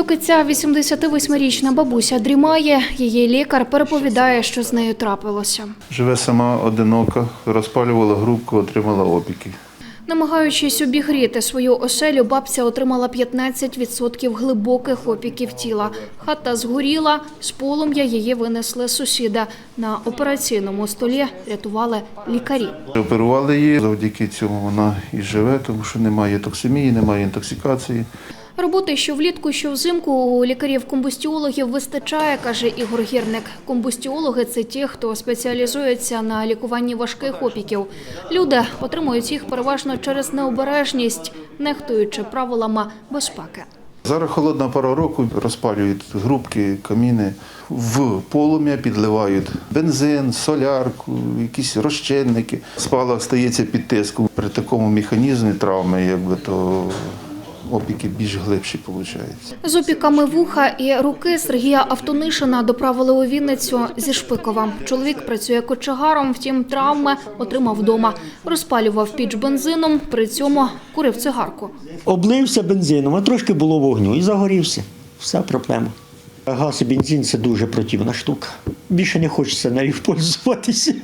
Доки ця 88-річна бабуся дрімає, її лікар переповідає, що з нею трапилося. Живе сама одинока, розпалювала грубку, отримала опіки. Намагаючись обігріти свою оселю, бабця отримала 15% глибоких опіків тіла. Хата згоріла, з полум'я її винесли сусіда. На операційному столі рятували лікарі. Оперували її, завдяки цьому вона і живе, тому що немає токсимії, немає інтоксикації. Роботи що влітку, що взимку у лікарів-комбустіологів вистачає, каже Ігор Гірник. Комбустіологи – це ті, хто спеціалізується на лікуванні важких опіків. Люди отримують їх переважно через необережність, нехтуючи правилами безпеки. Зараз холодна пора року, розпалюють грубки, каміни в полум'я, підливають бензин, солярку, якісь розчинники. Спалах стається під тиском. При такому механізмі травми, якби то опіки більш глибші виходить. З опіками вуха і руки Сергія Автонишина доправили у Вінницю зі Шпикова. Чоловік працює кочегаром, втім травми отримав вдома. Розпалював піч бензином, при цьому курив цигарку. Облився бензином, а трошки було вогню і загорівся. Вся проблема. Газ і бензин це дуже противна штука. Більше не хочеться нею пользуватися.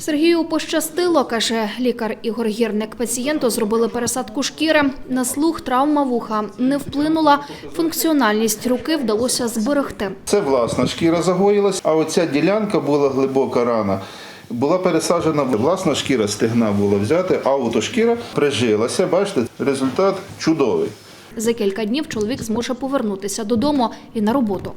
Сергію пощастило, каже лікар Ігор Гірник. Пацієнту зробили пересадку шкіри. На слух травма вуха не вплинула. Функціональність руки вдалося зберегти. Це власна шкіра загоїлась, а оця ділянка була глибока рана. Була пересаджена власна шкіра стегна була взяти, аутошкіра прижилася. Бачите, результат чудовий. За кілька днів чоловік зможе повернутися додому і на роботу.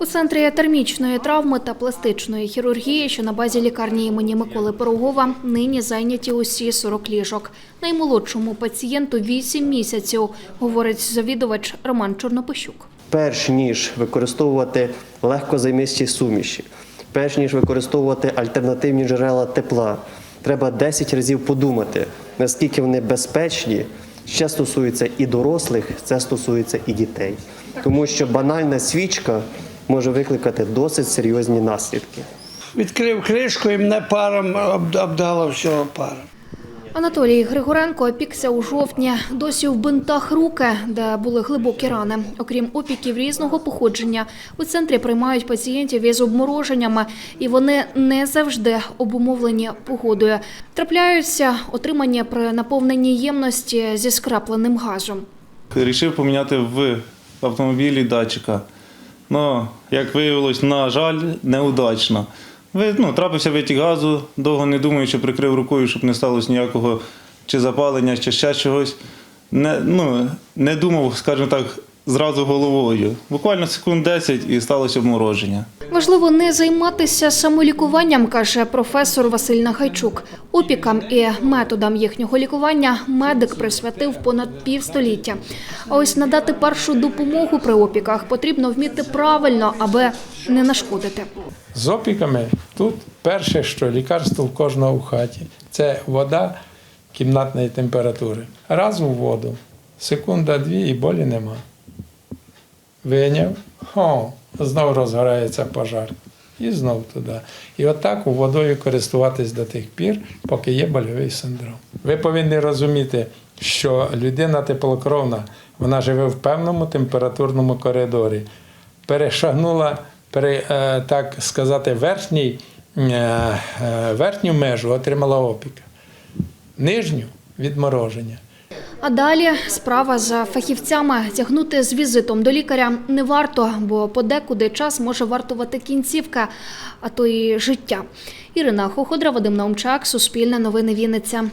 У центрі термічної травми та пластичної хірургії, що на базі лікарні імені Миколи Пирогова, нині зайняті усі 40 ліжок. Наймолодшому пацієнту 8 місяців, говорить завідувач Роман Чорнопищук. перш ніж використовувати легкозаймисті суміші, перш ніж використовувати альтернативні джерела тепла, треба 10 разів подумати, наскільки вони безпечні. Це стосується і дорослих, це стосується і дітей, тому що банальна свічка може викликати досить серйозні наслідки. Відкрив кришку і мене паром об- обдало всього паром. Анатолій Григоренко опікся у жовтні. Досі в бинтах руки, де були глибокі рани. Окрім опіків різного походження, у центрі приймають пацієнтів із обмороженнями, і вони не завжди обумовлені погодою. Трапляються отримання при наповненні ємності зі скрапленим газом. Рішив поміняти в автомобілі датчика. Ну, як виявилось, на жаль, неудачно. Ну, трапився витік газу, довго не думаючи, прикрив рукою, щоб не сталося ніякого чи запалення, чи ще чогось. Не, ну, не думав, скажімо так, зразу головою. Буквально секунд 10 і сталося обмороження. Важливо не займатися самолікуванням, каже професор Василь Нахайчук. Опікам і методам їхнього лікування медик присвятив понад півстоліття. А ось надати першу допомогу при опіках потрібно вміти правильно, аби не нашкодити. З опіками тут перше, що лікарство в кожного в хаті це вода кімнатної температури. Раз у воду, секунда дві і болі нема. Виняв, о, знов розгорається пожар. І знов туди. І отак водою користуватись до тих пір, поки є больовий синдром. Ви повинні розуміти, що людина теплокровна, вона живе в певному температурному коридорі. Перешагнула, пере, е, так сказати, верхній, е, е, верхню межу, отримала опіка. Нижню відмороження. А далі справа за фахівцями тягнути з візитом до лікаря не варто, бо подекуди час може вартувати кінцівка, а то і життя. Ірина Хоходра, Вадим Наумчак, Суспільне новини Вінниця.